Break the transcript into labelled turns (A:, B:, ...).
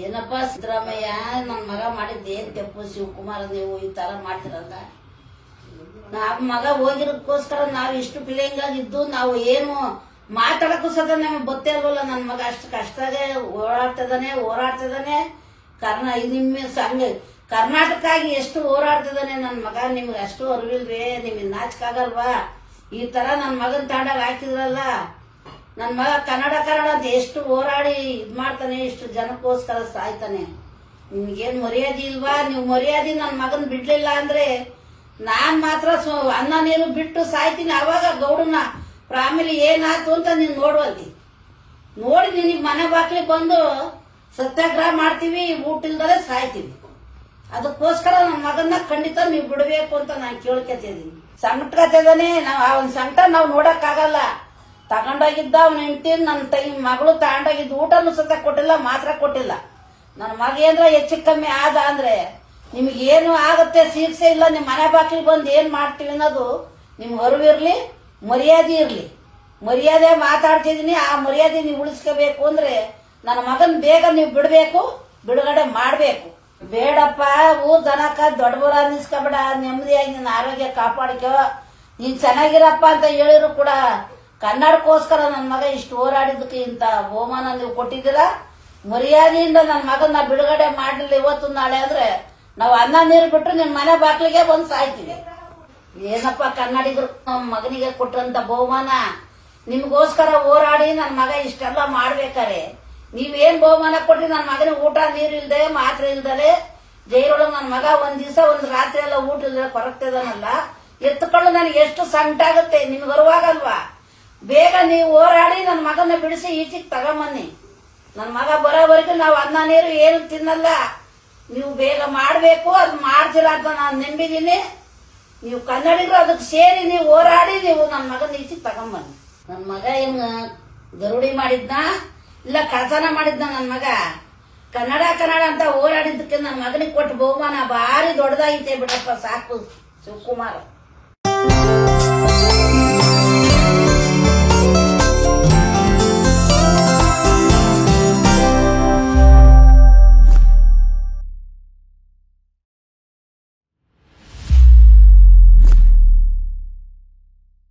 A: ಏನಪ್ಪ ಸಿದ್ದರಾಮಯ್ಯ? ನನ್ನ ಮಗ ಮಾಡಿದ್ದು ಏನು ತಪ್ಪು? ಶಿವಕುಮಾರ್ ನೀವು ಈ ಥರ ಮಾಡ್ತಿರಲ್ಲ ನಮ್ಮ ಮಗ ಹೋಗಿರೋದಕ್ಕೋಸ್ಕರ ನಾವು ಇಷ್ಟು ಆಗಿದ್ದು ನಾವು ಏನು ಮಾತಾಡಕ್ಕೂ ಸದ ನಮಗೆ ಗೊತ್ತೇ ಇಲ್ವಲ್ಲ ನನ್ನ ಮಗ ಅಷ್ಟು ಕಷ್ಟದೇ ಓಡಾಡ್ತಿದ್ದಾನೆ ಹೋರಾಡ್ತಿದ್ದಾನೆ ಕರ್ನಾ ನಿಮ್ಮ ಸಂಘ ಕರ್ನಾಟಕಾಗಿ ಎಷ್ಟು ಹೋರಾಡ್ತಿದ್ದಾನೆ ನನ್ನ ಮಗ? ನಿಮ್ಗೆ ಅಷ್ಟು ಅರಿವಿಲ್ರಿ, ನಿಮಗೆ ನಾಚಿಕಾಗಲ್ವಾ ಈ ಥರ ನನ್ನ ಮಗನ ತಾಂಡಾಗ ಹಾಕಿದ್ರಲ್ಲ. ನನ್ನ ಮಗ ಕನ್ನಡ ಕನ್ನಡ ಅಂತ ಎಷ್ಟು ಹೋರಾಡಿ ಇದು ಮಾಡ್ತಾನೆ, ಇಷ್ಟು ಜನಕ್ಕೋಸ್ಕರ ಸಾಯ್ತಾನೆ. ನಿಮ್ಗೇನು ಮರ್ಯಾದೆ ಇಲ್ವಾ? ನೀವು ಮರ್ಯಾದೆ ನನ್ನ ಮಗನ ಬಿಡ್ಲಿಲ್ಲ ಅಂದ್ರೆ ನಾನ್ ಮಾತ್ರ ಅನ್ನ ನೀರು ಬಿಟ್ಟು ಸಾಯ್ತೀನಿ. ಅವಾಗ ಗೌಡನ ಫ್ಯಾಮಿಲಿ ಏನಾಯ್ತು ಅಂತ ನೀನು ನೋಡುವಲ್ಲಿ ನೋಡಿ ನಿನಗೆ ಮನೆ ಬಾಕ್ಲಿಗೆ ಬಂದು ಸತ್ಯಾಗ್ರಹ ಮಾಡ್ತೀವಿ, ಊಟ ಇಲ್ದಲೆ ಸಾಯ್ತೀವಿ. ಅದಕ್ಕೋಸ್ಕರ ನನ್ನ ಮಗನ್ನ ಖಂಡಿತ ನೀವು ಬಿಡಬೇಕು ಅಂತ ನಾನು ಕೇಳ್ಕೊತಿದ್ದೀನಿ. ಸಂಕಟಕತಿದ್ದಾನೆ ನಾವು ಅವನ ಸಂಕಟ ನಾವು ನೋಡಕ್ಕಾಗಲ್ಲ. ತಗೊಂಡೋಗಿದ್ದ ಅವನ ಹೆಂಡತಿ, ನನ್ನ ತೈ ಮಗಳು ತಗೊಂಡೋಗಿದ್ದು ಊಟನೂ ಸತ ಕೊಟ್ಟಿಲ್ಲ, ಮಾತ್ರ ಕೊಟ್ಟಿಲ್ಲ. ನನ್ನ ಮಗ ಏನ್ರ ಹೆಚ್ಚು ಕಮ್ಮಿ ಆದ ಅಂದ್ರೆ ನಿಮಗೇನು ಆಗತ್ತೆ, ಶಿಕ್ಷೆ ಇಲ್ಲ ನಿಮ್ಮ ಮನೆ ಬಾಗಿಲಿಗೆ ಬಂದು ಏನು ಮಾಡ್ತೀವಿ ಅನ್ನೋದು ನಿಮ್ಗೆ ಅರಿವಿರಲಿ ಮರ್ಯಾದೆ ಇರ್ಲಿ. ಮರ್ಯಾದೆ ಮಾತಾಡ್ತಿದ್ದೀನಿ ಆ ಮರ್ಯಾದೆ ನೀವು ಉಳಿಸ್ಕೋಬೇಕು ಅಂದ್ರೆ ನನ್ನ ಮಗನ ಬೇಗ ನೀವು ಬಿಡಬೇಕು, ಬಿಡುಗಡೆ ಮಾಡಬೇಕು. ಬೇಡಪ್ಪ, ಊ ದನಕ ದೊಡ್ಡಬರ ಅನ್ನಿಸ್ಕೊಬೇಡ, ನೆಮ್ಮದಿಯಾಗಿ ನಿನ್ನ ಆರೋಗ್ಯ ಕಾಪಾಡ್ಕೋ, ನೀನು ಚೆನ್ನಾಗಿರಪ್ಪ ಅಂತ ಹೇಳಿದ್ರು ಕೂಡ ಕನ್ನಡಕ್ಕೋಸ್ಕರ ನನ್ನ ಮಗ ಇಷ್ಟು ಹೋರಾಡಿದ್ದಕ್ಕೆ ಇಂಥ ಬಹುಮಾನ ನೀವು ಕೊಟ್ಟಿದ್ದೀರ? ಮರ್ಯಾದೆಯಿಂದ ನನ್ನ ಮಗನ ಬಿಡುಗಡೆ ಮಾಡಲಿಲ್ಲ ಇವತ್ತು ನಾಳೆ ಅಂದ್ರೆ ನಾವು ಅನ್ನ ನೀರು ಬಿಟ್ಟು ನಿಮ್ಮ ಮನೆ ಬಾಕ್ಲಿಗೆ ಬಂದು ಸಾಯ್ತೀವಿ. ಏನಪ್ಪ ಕನ್ನಡಿಗರು ನಮ್ಮ ಮಗನಿಗೆ ಕೊಟ್ಟಂತ ಬಹುಮಾನ? ನಿಮಗೋಸ್ಕರ ಹೋರಾಡಿ ನನ್ನ ಮಗ ಇಷ್ಟೆಲ್ಲ ಮಾಡ್ಬೇಕಾರೆ. ನೀವೇನ್ ಬಹುಮಾನ ಕೊಟ್ರಿ ನನ್ನ ಮಗನಿಗೆ ಊಟ, ನೀರು ಇಲ್ದೆ, ಮಾತ್ರೆ ಇಲ್ದಲೆ? ಜೈಲೊಳಗೆ ನನ್ನ ಮಗ ಒಂದ್ ದಿವಸ ಒಂದ್ ರಾತ್ರಿ ಎಲ್ಲ ಊಟ ಇಲ್ದೆ ಕೊರಗ್ತಿದಾನಲ್ಲ ಎತ್ಕೊಂಡು ನನಗೆ ಎಷ್ಟು ಸಂಕಟ ಆಗುತ್ತೆ ನಿಮ್ಗೆ ಅರುವಾಗಲ್ವಾ? ಬೇಗ ನೀವು ಹೋರಾಡಿ ನನ್ನ ಮಗನ ಬಿಡಿಸಿ ಈಚೆಗೆ ತಗೊಂಬನ್ನಿ. ನನ್ನ ಮಗ ಬರೋವರೆಗೂ ನಾವು ಅನ್ನ ನೀರು ಏನು ತಿನ್ನಲ್ಲ. ನೀವು ಬೇಗ ಮಾಡಬೇಕು, ಅದು ಮಾಡ್ತೀರ ಅಂತ ನಾನು ನಂಬಿದ್ದೀನಿ. ನೀವು ಕನ್ನಡಿಗರು ಅದಕ್ಕೆ ಸೇರಿ ನೀವು ಹೋರಾಡಿ ನೀವು ನನ್ನ ಮಗನ ಈಚೆಗೆ ತಗೊಂಬನ್ನಿ. ನನ್ನ ಮಗ ಏನು ಗರುಡಿ ಮಾಡಿದ್ನ? ಇಲ್ಲ ಕಳತನ ಮಾಡಿದ್ನ ನನ್ನ ಮಗ? ಕನ್ನಡ ಕನ್ನಡ ಅಂತ ಹೋರಾಡಿದ್ದಕ್ಕೆ ನನ್ನ ಮಗನಿಗೆ ಕೊಟ್ಟ ಬಹುಮಾನ ಭಾರಿ ದೊಡ್ಡದಾಗಿತ್ತೆ ಬಿಡಪ್ಪ, ಸಾಕು ಶಿವಕುಮಾರ್.